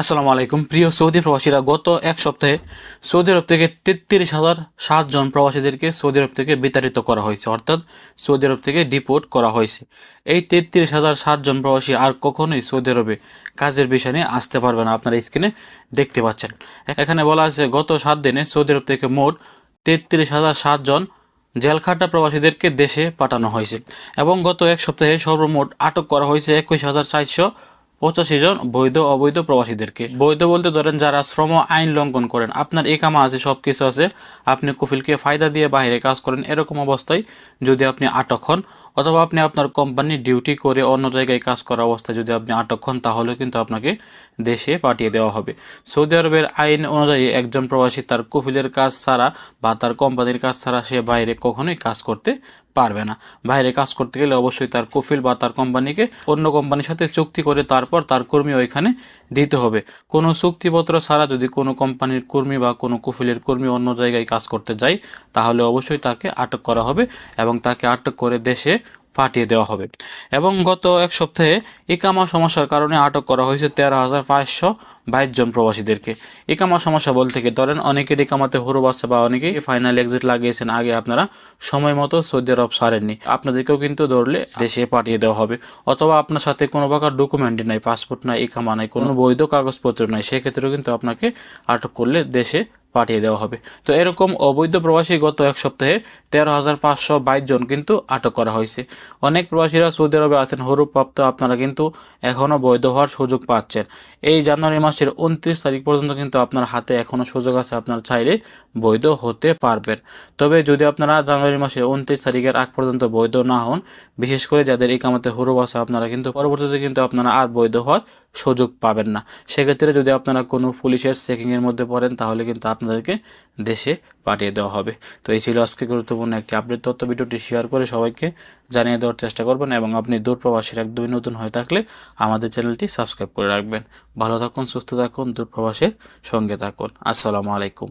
আসসালামু আলাইকুম। প্রিয় সৌদি প্রবাসীরা, গত এক সপ্তাহে সৌদি আরব থেকে তেত্রিশ হাজার সাতজন প্রবাসীদেরকে সৌদি আরব থেকে বিতাড়িত করা হয়েছে, অর্থাৎ সৌদি আরব থেকে ডিপোর্ট করা হয়েছে। এই তেত্রিশ হাজার সাতজন প্রবাসী আর কখনোই সৌদি আরবে কাজের বিষয় নিয়ে আসতে পারবে না, আপনারা স্ক্রিনে দেখতে পাচ্ছেন। এখানে বলা আছে, গত সাত দিনে সৌদি আরব থেকে মোট তেত্রিশ হাজার সাতজন জেলখাটা প্রবাসীদেরকে দেশে পাঠানো হয়েছে এবং গত এক সপ্তাহে সর্বমোট আটক করা হয়েছে একুশ হাজার চারশো পঁচাশি জন বৈধ অবৈধ প্রবাসীদেরকে। বৈধ বলতে ধরেন যারা শ্রম আইন লঙ্ঘন করেন, আপনার এই কামা আছে সব কিছু আছে, আপনি কফিলকে ফায়দা দিয়ে বাইরে কাজ করেন, এরকম অবস্থায় যদি আপনি আটক হন, অথবা আপনি আপনার কোম্পানি ডিউটি করে অন্য জায়গায় কাজ করা অবস্থায় যদি আপনি আটক হন তাহলে কিন্তু আপনাকে দেশে পাঠিয়ে দেওয়া হবে। সৌদি আরবের আইন অনুযায়ী একজন প্রবাসী তার কফিলের কাজ ছাড়া বা তার কোম্পানির কাজ ছাড়া সে বাইরে কখনোই কাজ করতে পারবে না। বাইরে কাজ করতে গেলে অবশ্যই তার কফিল বা তার কোম্পানিকে অন্য কোম্পানির সাথে চুক্তি করে তারপর তার কর্মী ওইখানে দিতে হবে। কোনো চুক্তিপত্র ছাড়া যদি কোনো কোম্পানির কর্মী বা কোনো কুফিলের কর্মী অন্য জায়গায় কাজ করতে যায়, তাহলে অবশ্যই তাকে আটক করা হবে এবং তাকে আটক করে দেশে পাঠিয়ে দেওয়া হবে। এবং গত এক সপ্তাহে ইকামা সমস্যার কারণে আটক করা হয়েছে তেরো হাজার পাঁচশো বাইশ জন প্রবাসীদেরকে। ইকামা সমস্যা বলতে কি? ধরেন অনেকের ইকামাতে হরুব আছে বা অনেকেই ফাইনাল এক্সিট লাগিয়েছেন, আগে আপনারা সময় মতো সৌদি আরব সারেননি আপনাদেরকেও কিন্তু ধরলে দেশে পাঠিয়ে দেওয়া হবে। অথবা আপনার সাথে কোনো প্রকার ডকুমেন্টই নাই পাসপোর্ট নাই, ইকামা নাই, কোনো বৈধ কাগজপত্র নাই, সেক্ষেত্রেও কিন্তু আপনাকে আটক করলে দেশে পাঠিয়ে দেওয়া হবে। তো এরকম অবৈধ প্রবাসী গত এক সপ্তাহে তেরো হাজার পাঁচশো বাইশ জন কিন্তু আটক করা হয়েছে। অনেক প্রবাসীরা সৌদি আরবে আছেন, হরুপ্রাপ্ত আপনারা কিন্তু এখনও বৈধ হওয়ার সুযোগ পাচ্ছেন। এই জানুয়ারি মাসের উনত্রিশ তারিখ পর্যন্ত কিন্তু আপনার হাতে এখনও সুযোগ আছে, আপনার চাইলে বৈধ হতে পারবেন। তবে যদি আপনারা জানুয়ারি মাসের উনত্রিশ তারিখের আগ পর্যন্ত বৈধ না হন, বিশেষ করে যাদের এই কামাতে হরুপ আছে, আপনারা কিন্তু পরবর্তীতে কিন্তু আপনারা আর বৈধ হওয়ার সুযোগ পাবেন না। সেক্ষেত্রে যদি আপনারা কোনো পুলিশের চেকিংয়ের মধ্যে পড়েন, তাহলে কিন্তু আপনাদেরকে দেশে পাঠিয়ে দেওয়া হবে। তো এই ছিল আজকে গুরুত্বপূর্ণ একটি আপডেট তথ্য। ভিডিওটি শেয়ার করে সবাইকে জানিয়ে দেওয়ার চেষ্টা করবেন এবং আপনি দূরপ্রবাসের একদমই নতুন হয়ে থাকলে আমাদের চ্যানেলটি সাবস্ক্রাইব করে রাখবেন। ভালো থাকুন, সুস্থ থাকুন, দূরপ্রবাসের সঙ্গে থাকুন। আসসালামু আলাইকুম।